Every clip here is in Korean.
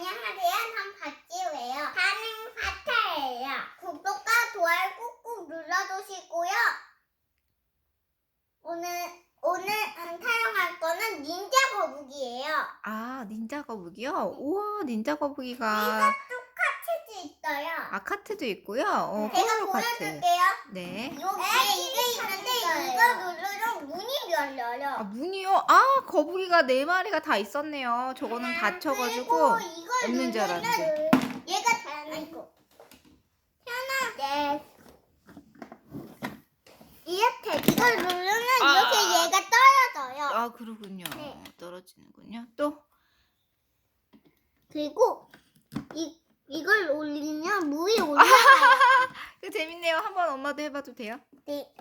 안녕하세요. 전 박지우예요. 저는 파타예요. 구독과 좋아요 꾹꾹 눌러주시고요. 오늘 오늘 사용할 거는 닌자 거북이에요. 아, 닌자 거북이요? 우와, 닌자 거북이가 카트도 있어요. 아, 카트도 있고요. 어, 제가 뽀로로 카트. 보여줄게요. 네. 여기에 이게 있는데 이거 누르면 문이 아, 열려요. 문이요? 아, 거북이가 네 마리가 다 있었네요. 저거는 닫혀가지고. 그리고 이걸 없는 줄 누르면 알았는데. 얘가 닫고. 현아. 네. 이렇게 이걸 누르면 아. 이렇게 얘가 떨어져요. 아, 그러군요. 네. 떨어지는군요. 또, 그리고 이 이걸 올리면 물이 올라가요. 그 재밌네요. 한번 엄마도 해봐도 돼요? 네.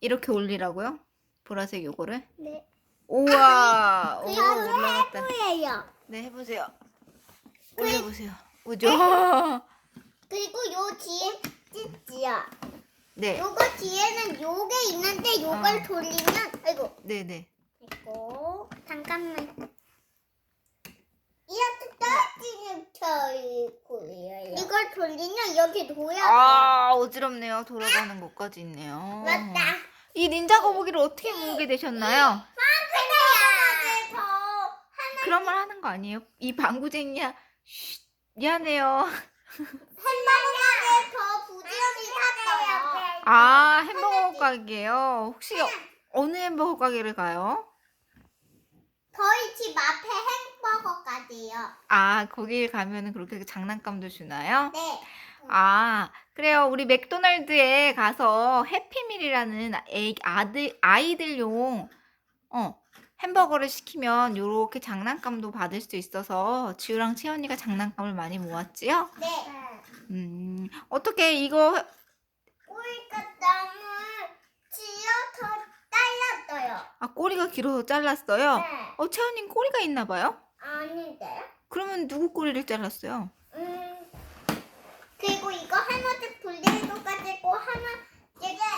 이렇게 올리라고요? 보라색 요거를? 네. 우와, 오, 그리고 올라갔다. 해보예요. 네, 해보세요. 그- 올려보세요. 오죠? 그리고 요 뒤에 찌찌야. 네, 요거 뒤에는 요게 있는데 요걸 아. 돌리면 아이고 네, 네. 이거 잠깐만 떨어지는 켜있고요 이걸 돌리면 여기 놓여요 아, 어지럽네요. 돌아가는 것까지 있네요. 맞다 이 닌자 거북이를 어떻게 모으게 되셨나요? 그래야 더 그런 말 하는 거 아니에요? 이 방구쟁이야. 쉿, 미안해요. 햄버거에 더 부지런히 샀어요 아, 햄버거 가게요. 혹시 어느 햄버거 가게를 가요? 저희 집 앞에 햄버거까지요 아, 거길 가면은 그렇게 장난감도 주나요? 네 아, 그래요. 우리 맥도날드에 가서 해피밀이라는 애, 아들, 아이들용, 어, 햄버거를 시키면 요렇게 장난감도 받을 수 있어서 지우랑 채연이가 장난감을 많이 모았지요? 네. 음, 어떻게 이거, 우리가 땀을 지어서 잘랐어요 아, 꼬리가 길어서 잘랐어요? 네 어, 채연이는 꼬리가 있나 봐요? 아닌데요? 그러면 누구 꼬리를 잘랐어요? 음, 그리고 이거 하나씩 것 가지고 하나씩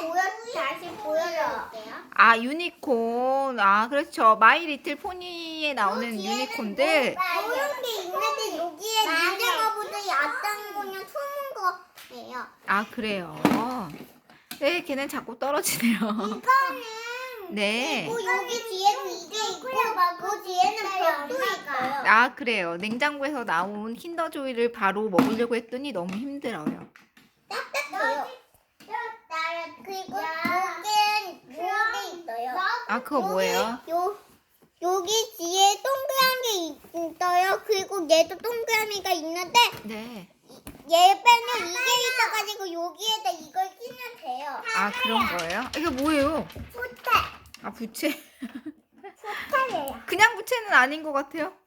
보여 다시 보여드릴게요. 아, 유니콘. 아, 그렇죠. 마이 리틀 포니에 나오는 유니콘들. 이런 게 있는데 여기에 닌자가보다 얕은 거는 숨은 거예요. 아, 그래요. 네, 걔는 자꾸 떨어지네요. 이거는 네. 그리고 여기 뒤에는 이게 있고 그 있어요. 아, 그래요. 냉장고에서 나온 킨더조이를 바로 먹으려고 했더니 너무 힘들어요. 딱딱해요. 그리고 여기엔 요게 있어요. 아, 그거 뭐예요? 요 여기 뒤에 동그란 게 있어요. 그리고 얘도 동그라미가 있는데 네. 얘 빼면 이게 있어가지고 여기에다 이걸 끼면 돼요. 아, 그런 거예요? 이게 뭐예요? 포탈, 아, 부채. 포탈이에요. 그냥 부채는 아닌 것 같아요.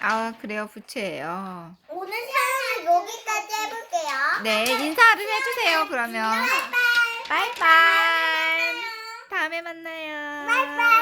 아, 그래요. 부채예요. 오늘 사용은 여기까지 해볼게요. 네, 인사를 해주세요, 그러면. 바이바이. 바이바이. 다음에 만나요. 바이바이.